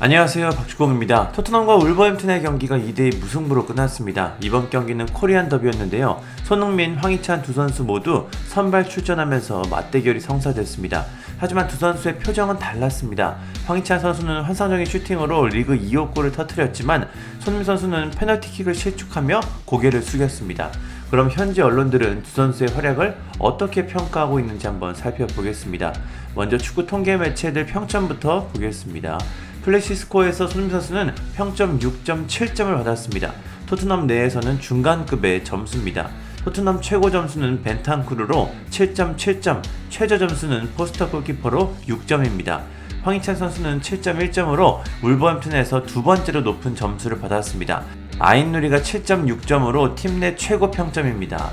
안녕하세요 박주공입니다. 토트넘과 울버햄튼의 경기가 2대2 무승부로 끝났습니다. 이번 경기는 코리안 더비였는데요. 손흥민, 황희찬 두 선수 모두 선발 출전하면서 맞대결이 성사됐습니다. 하지만 두 선수의 표정은 달랐습니다. 황희찬 선수는 환상적인 슈팅으로 리그 2호 골을 터뜨렸지만 손흥민 선수는 페널티킥을 실축하며 고개를 숙였습니다. 그럼 현지 언론들은 두 선수의 활약을 어떻게 평가하고 있는지 한번 살펴보겠습니다. 먼저 축구 통계 매체들 평점부터 보겠습니다. 플래시 스코에서 손흥민 선수는 평점 6.7점을 받았습니다. 토트넘 내에서는 중간급의 점수입니다. 토트넘 최고 점수는 벤탄쿠르로 7.7점, 최저 점수는 포스터 골키퍼로 6점입니다. 황희찬 선수는 7.1점으로 울버햄튼에서 두 번째로 높은 점수를 받았습니다. 아인누리가 7.6점으로 팀 내 최고 평점입니다.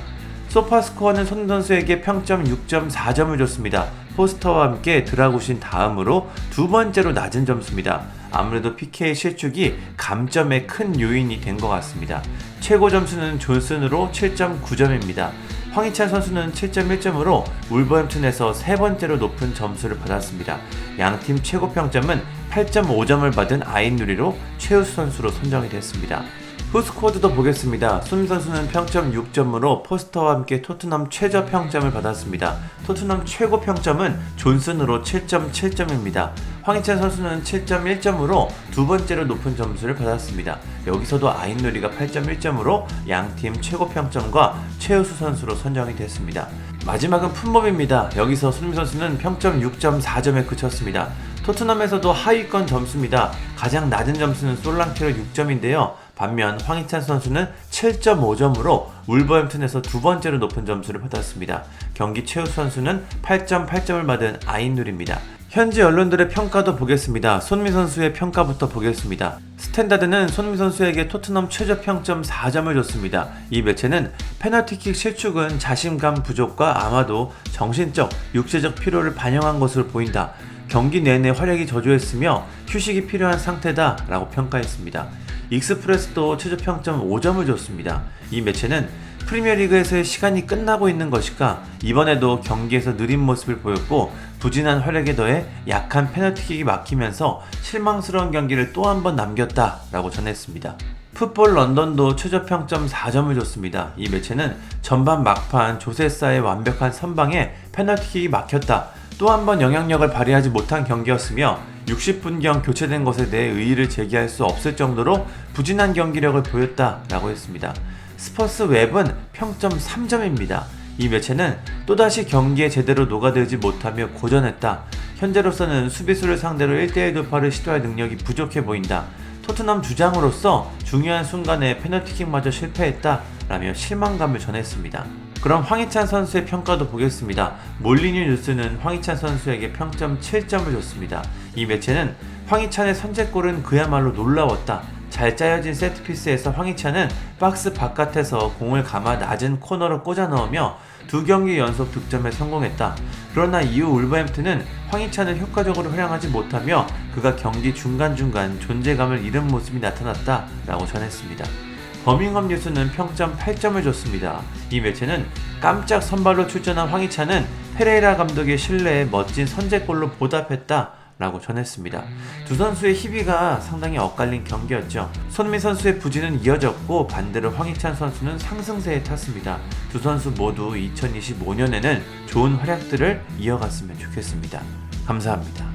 소파스코어는 손 선수에게 평점 6.4점을 줬습니다. 포스터와 함께 드라구신 다음으로 두 번째로 낮은 점수입니다. 아무래도 PK 실축이 감점의 큰 요인이 된 것 같습니다. 최고 점수는 존슨으로 7.9점입니다. 황희찬 선수는 7.1점으로 울버햄튼에서 세 번째로 높은 점수를 받았습니다. 양팀 최고 평점은 8.5점을 받은 아인누리로 최우수 선수로 선정이 됐습니다. 후스코어드도 보겠습니다. 수미 선수는 평점 6점으로 포스터와 함께 토트넘 최저 평점을 받았습니다. 토트넘 최고 평점은 존슨으로 7.7점입니다. 황희찬 선수는 7.1점으로 두 번째로 높은 점수를 받았습니다. 여기서도 아인누리가 8.1점으로 양팀 최고 평점과 최우수 선수로 선정이 됐습니다. 마지막은 품범입니다. 여기서 손흥민 선수는 평점 6.4점에 그쳤습니다. 토트넘에서도 하위권 점수입니다. 가장 낮은 점수는 솔랑케로 6점인데요. 반면 황희찬 선수는 7.5점으로 울버햄튼에서 두 번째로 높은 점수를 받았습니다. 경기 최우 선수는 8.8점을 받은 아인누리입니다. 현지 언론들의 평가도 보겠습니다. 손미 선수의 평가부터 보겠습니다. 스탠다드는 손미 선수에게 토트넘 최저 평점 4점을 줬습니다. 이 매체는 페널티킥 실축은 자신감 부족과 아마도 정신적, 육체적 피로를 반영한 것으로 보인다. 경기 내내 활약이 저조했으며 휴식이 필요한 상태다 라고 평가했습니다. 익스프레스도 최저 평점 5점을 줬습니다. 이 매체는 프리미어리그에서의 시간이 끝나고 있는 것일까 이번에도 경기에서 느린 모습을 보였고 부진한 활약에 더해 약한 페널티킥이 막히면서 실망스러운 경기를 또 한 번 남겼다 라고 전했습니다. 풋볼 런던도 최저 평점 4점을 줬습니다. 이 매체는 전반 막판 조세사의 완벽한 선방에 페널티킥이 막혔다. 또 한 번 영향력을 발휘하지 못한 경기였으며 60분경 교체된 것에 대해 의의를 제기할 수 없을 정도로 부진한 경기력을 보였다라고 했습니다. 스퍼스 웹은 평점 3점입니다. 이 매체는 또다시 경기에 제대로 녹아들지 못하며 고전했다. 현재로서는 수비수를 상대로 1대1 돌파를 시도할 능력이 부족해 보인다. 토트넘 주장으로서 중요한 순간에 페널티킥마저 실패했다. 라며 실망감을 전했습니다. 그럼 황희찬 선수의 평가도 보겠습니다. 몰리뉴 뉴스는 황희찬 선수에게 평점 7점을 줬습니다. 이 매체는 황희찬의 선제골은 그야말로 놀라웠다. 잘 짜여진 세트피스에서 황희찬은 박스 바깥에서 공을 감아 낮은 코너로 꽂아 넣으며 두 경기 연속 득점에 성공했다. 그러나 이후 울버햄튼은 황희찬을 효과적으로 활용하지 못하며 그가 경기 중간중간 존재감을 잃은 모습이 나타났다. 라고 전했습니다. 버밍엄 뉴스는 평점 8점을 줬습니다. 이 매체는 깜짝 선발로 출전한 황희찬은 페레이라 감독의 신뢰에 멋진 선제골로 보답했다. 라고 전했습니다. 두 선수의 희비가 상당히 엇갈린 경기였죠. 손미 선수의 부진은 이어졌고 반대로 황희찬 선수는 상승세에 탔습니다. 두 선수 모두 2025년에는 좋은 활약들을 이어갔으면 좋겠습니다. 감사합니다.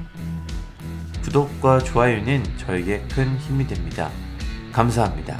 구독과 좋아요는 저에게 큰 힘이 됩니다. 감사합니다.